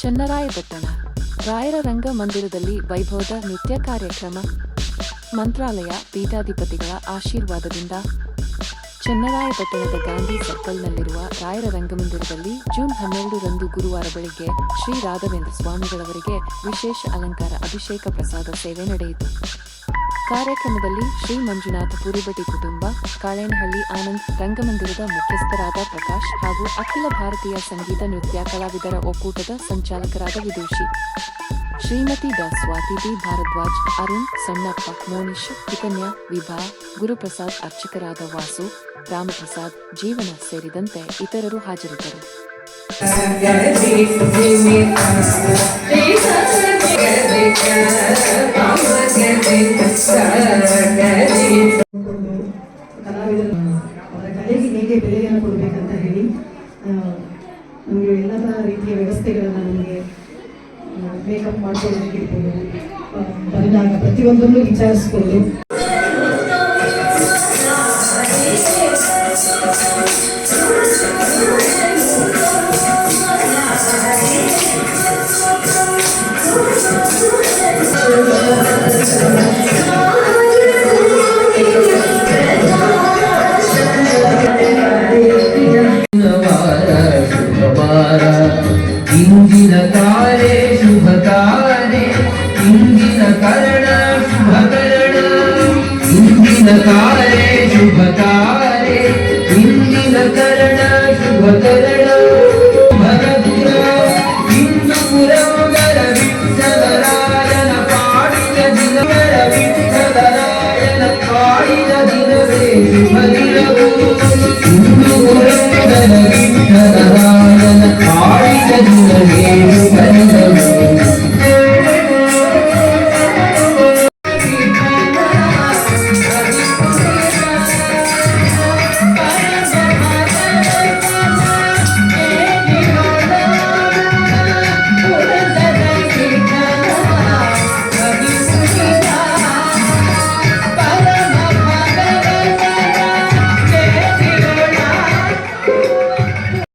ಚನ್ನರಾಯಪಟ್ಟಣ ರಾಯರ ರಂಗ ಮಂದಿರದಲ್ಲಿ ವೈಭವದ ನೃತ್ಯ ಕಾರ್ಯಕ್ರಮ. ಮಂತ್ರಾಲಯ ಪೀಠಾಧಿಪತಿಗಳ ಆಶೀರ್ವಾದದಿಂದ ಚನ್ನರಾಯಪಟ್ಟಣದ ಗಾಂಧಿ ಸರ್ಕಲ್ನಲ್ಲಿರುವ ರಾಯರ ರಂಗಮಂದಿರದಲ್ಲಿ ಜೂನ್ ಹನ್ನೆರಡರಂದು ಗುರುವಾರ ಬೆಳಿಗ್ಗೆ ಶ್ರೀ ರಾಘವೇಂದ್ರ ಸ್ವಾಮಿಗಳವರಿಗೆ ವಿಶೇಷ ಅಲಂಕಾರ, ಅಭಿಷೇಕ ಪ್ರಸಾದ ಸೇವೆ ನಡೆಯಿತು. ಕಾರ್ಯಕ್ರಮದಲ್ಲಿ ಶ್ರೀ ಮಂಜುನಾಥ ಪುರಿಬಟಿ ಕುಟುಂಬ, ಕಾಳೇನಹಳ್ಳಿ ಆನಂದ್ ರಂಗಮಂದಿರದ ಮುಖ್ಯಸ್ಥರಾದ ಪ್ರಕಾಶ್ ಹಾಗೂ ಅಖಿಲ ಭಾರತೀಯ ಸಂಗೀತ ನೃತ್ಯ ಕಲಾವಿದರ ಒಕ್ಕೂಟದ ಸಂಚಾಲಕರಾದ ವಿದೂಷಿ. ಶ್ರೀಮತಿ ಡಾ ಸ್ವಾತಿ ಬಿ ಭಾರದ್ವಾಜ್, ಅರುಣ್, ಸಣ್ಣಪ್ಪ ಮೋನಿಶ್ ಕಿಕನ್ಯಾ, ವಿಭಾ, ಗುರುಪ್ರಸಾದ್ ಅರ್ಚಕರಾದ ವಾಸು, ರಾಮಪ್ರಸಾದ್, ಜೀವನ ಸೇರಿದಂತೆ ಇತರರು ಹಾಜರಿದ್ದರು. ಕಲೆಗೆ ಹೇಗೆ ಬೆಲೆಯನ್ನು ಕೊಡಬೇಕಂತ ಹೇಳಿ ಆ, ನಮಗೆ ಎಲ್ಲ ರೀತಿಯ ವ್ಯವಸ್ಥೆಗಳನ್ನು ನಮಗೆ ಮೇಕಪ್ ಮಾಡ್ಕೊಳ್ಳೋದಕ್ಕೆ ಇರ್ಬೋದು ಆ, ಬಂದಾಗ ಪ್ರತಿಯೊಂದನ್ನು ವಿಚಾರಿಸ್ಕೊಂಡು ಶುಕ್ರವಾರ ಶುಕ್ರವಾರ ಶುಭಕಾರೆ ಶುಭಕಾರೆ ಇಂದಿನ ಕರಣ ಶುಭ ಕರಣ ಭರಪುರ ಹಿಂದುಪುರಮರ ವಿಠಲರಾಯನ ಪಾಡಿದ ದಿನವರ ವಿಠಲರಾಯನ ಪಾಡಿದ ದಿನವೇ ಶುಭ ದಿನವು ಹಿಂದುಪುರಮರ ವಿಠಲರಾಯನ ಪಾಡಿದ ದಿನವೇ